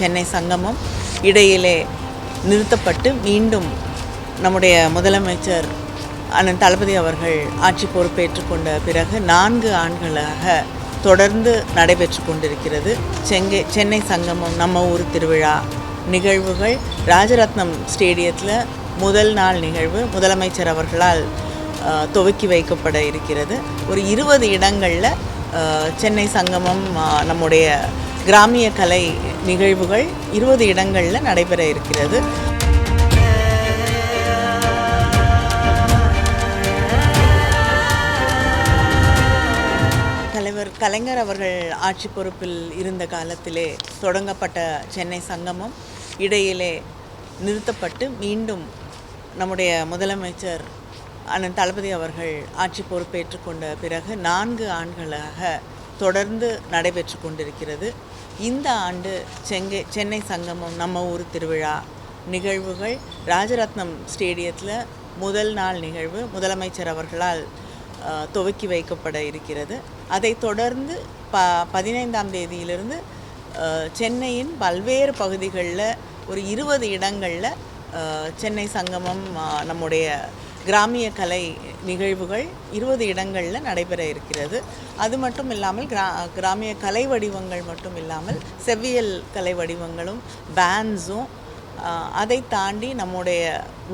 சென்னை சங்கமம் இடையிலே நிறுத்தப்பட்டு மீண்டும் நம்முடைய முதலமைச்சர் அண்ணன் தளபதி அவர்கள் ஆட்சி பொறுப்பேற்று கொண்ட பிறகு நான்கு ஆண்டுகளாக தொடர்ந்து நடைபெற்று கொண்டிருக்கிறது. செங்கை சென்னை சங்கமம் நம்ம ஊர் திருவிழா நிகழ்வுகள் ராஜரத்னம் ஸ்டேடியத்தில் முதல் நாள் நிகழ்வு முதலமைச்சர் அவர்களால் துவக்கி வைக்கப்பட இருக்கிறது. ஒரு இருபது இடங்களில் சென்னை சங்கமம் நம்முடைய கிராமிய கலை நிகழ்வுகள் இருபது இடங்களில் நடைபெற இருக்கிறது. தலைவர் கலைஞர் அவர்கள் ஆட்சி பொறுப்பில் இருந்த காலத்திலே தொடங்கப்பட்ட சென்னை சங்கமம் இடையிலே நிறுத்தப்பட்டு மீண்டும் நம்முடைய முதலமைச்சர் அண்ணன் தளபதி அவர்கள் ஆட்சி பொறுப்பேற்றுக்கொண்ட பிறகு நான்கு ஆண்டுகளாக தொடர்ந்து நடைபெற்று கொண்டிருக்கிறது. இந்த ஆண்டு செங்கை சென்னை சங்கமம் நம்ம ஊர் திருவிழா நிகழ்வுகள் ராஜரத்னம் ஸ்டேடியத்தில் முதல் நாள் நிகழ்வு முதலமைச்சர் அவர்களால் துவக்கி வைக்கப்பட இருக்கிறது. அதைத் தொடர்ந்து ப பதினைந்தாம் தேதியிலிருந்து சென்னையின் பல்வேறு பகுதிகளில் ஒரு இருபது இடங்களில் சென்னை சங்கமம் நம்முடைய கிராமிய கலை நிகழ்வுகள் இருபது இடங்களில் நடைபெற இருக்கிறது. அது மட்டும் இல்லாமல் கிரா கிராமிய கலை வடிவங்கள் மட்டும் இல்லாமல் செவ்வியல் கலை வடிவங்களும் பேண்ட்ஸும் அதை தாண்டி நம்முடைய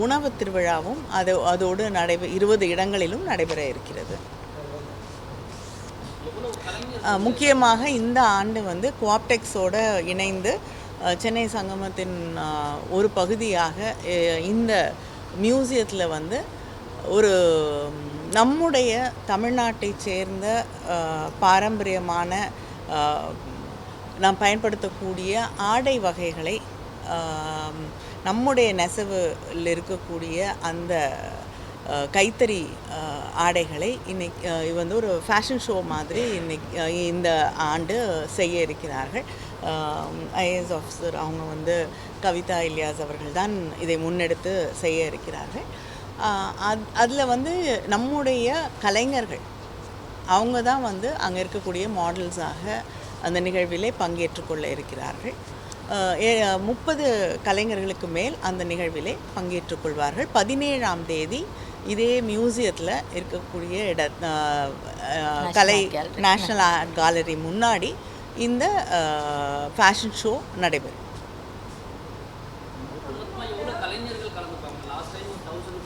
உணவு திருவிழாவும் அது அதோடு நடைபெ இருபது இடங்களிலும் நடைபெற இருக்கிறது. முக்கியமாக இந்த ஆண்டு வந்து குவாப்டெக்ஸோடு இணைந்து சென்னை சங்கமத்தின் ஒரு பகுதியாக இந்த மியூசியத்தில் வந்து ஒரு நம்முடைய தமிழ்நாட்டை சேர்ந்த பாரம்பரியமான நாம் பயன்படுத்தக்கூடிய ஆடை வகைகளை நம்முடைய நெசவில் இருக்கக்கூடிய அந்த கைத்தறி ஆடைகளை இன்னைக்கு இது வந்து ஒரு ஃபேஷன் ஷோ மாதிரி இன்னைக்கு இந்த ஆண்டு செய்ய இருக்கிறார்கள். ஐஏஎஸ் ஆஃபீஸர் அவங்க வந்து கவிதா இலியாஸ் அவர்கள் தான் இதை முன்னெடுத்து செய்ய இருக்கிறார்கள். அது அதில் வந்து நம்முடைய கலைஞர்கள் அவங்க தான் வந்து அங்கே இருக்கக்கூடிய மாடல்ஸாக அந்த நிகழ்விலே பங்கேற்றுக் கொள்ள இருக்கிறார்கள் முப்பது கலைஞர்களுக்கு மேல் அந்த நிகழ்விலே பங்கேற்றுக் கொள்வார்கள். பதினேழாம் தேதி இதே மியூசியத்தில் இருக்கக்கூடிய இட கலை நேஷ்னல் ஆர்ட் கேலரி முன்னாடி இந்த ஃபேஷன் ஷோ நடைபெறும்.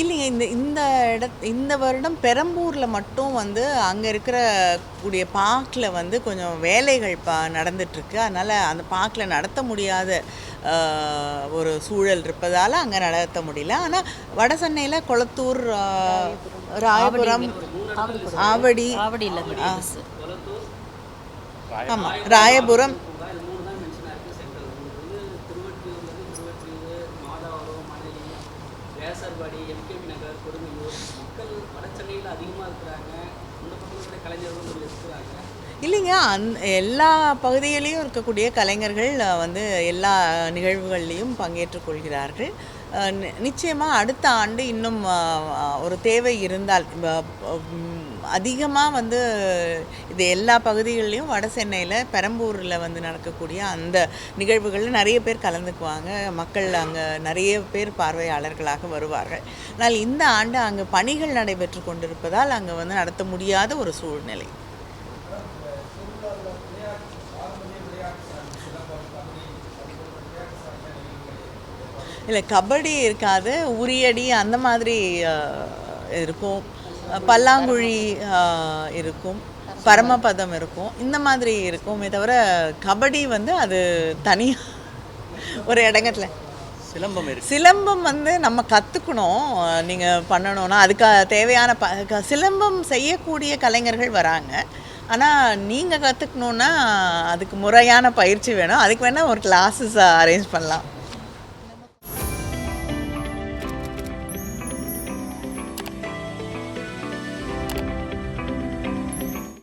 இல்லைங்க இந்த இந்த இட இந்த வருடம் பெரம்பூரில் மட்டும் வந்து அங்கே இருக்கிற கூடிய பார்க்கில் வந்து கொஞ்சம் வேலைகள் ப நடந்துட்டுருக்கு. அதனால் அந்த பார்க்கில் நடத்த முடியாத ஒரு சூழல் இருப்பதால் அங்கே நடத்த முடியல. ஆனால் வட சென்னையில் கொளத்தூர் ராயபுரம் ஆவடி ஆவடியில் இருந்து ஆ. பஸ் ஆமாம் ராயபுரம் வேசர்பாடி எம்கேபி நகர் கொடுமையூர். மக்கள் வடச்சென்னையில் அதிகமாக இருக்கிறாங்க. இந்த பக்கத்தில் கலைஞர்கள் இருக்கிறாங்க. இல்லைங்க அந் எல்லா பகுதியிலையும் இருக்கக்கூடிய கலைஞர்கள் வந்து எல்லா நிகழ்வுகள்லையும் பங்கேற்றுக் கொள்கிறார்கள். நிச்சயமாக அடுத்த ஆண்டு இன்னும் ஒரு தேவை இருந்தால் அதிகமாக வந்து இது எல்லா பகுதிகள்லேயும் வட சென்னையில் பெரம்பூரில் வந்து நடக்கக்கூடிய அந்த நிகழ்வுகளில் நிறைய பேர் கலந்துக்குவாங்க. மக்கள் அங்கே நிறைய பேர் பார்வையாளர்களாக வருவார்கள். ஆனால் இந்த ஆண்டு அங்கே பணிகள் நடைபெற்று கொண்டிருப்பதால் அங்கே வந்து நடத்த முடியாத ஒரு சூழ்நிலை. இல்லை கபடி இருக்காது உரியடி அந்த மாதிரி இருக்கும். பல்லாங்குழி இருக்கும். பரமபதம் இருக்கும். இந்த மாதிரி இருக்குமே தவிர கபடி வந்து அது தனியாக ஒரு இடங்கத்துல சிலம்பம் இருக்கு. சிலம்பம் வந்து நம்ம கற்றுக்கணும் நீங்கள் பண்ணணும்னா அதுக்கு தேவையான ப க- சிலம்பம் செய்யக்கூடிய கலைஞர்கள் வராங்க. ஆனால் நீங்கள் கற்றுக்கணுன்னா அதுக்கு முறையான பயிற்சி வேணும். அதுக்கு வேணால் ஒரு கிளாஸஸ் அரேஞ்ச் பண்ணலாம்.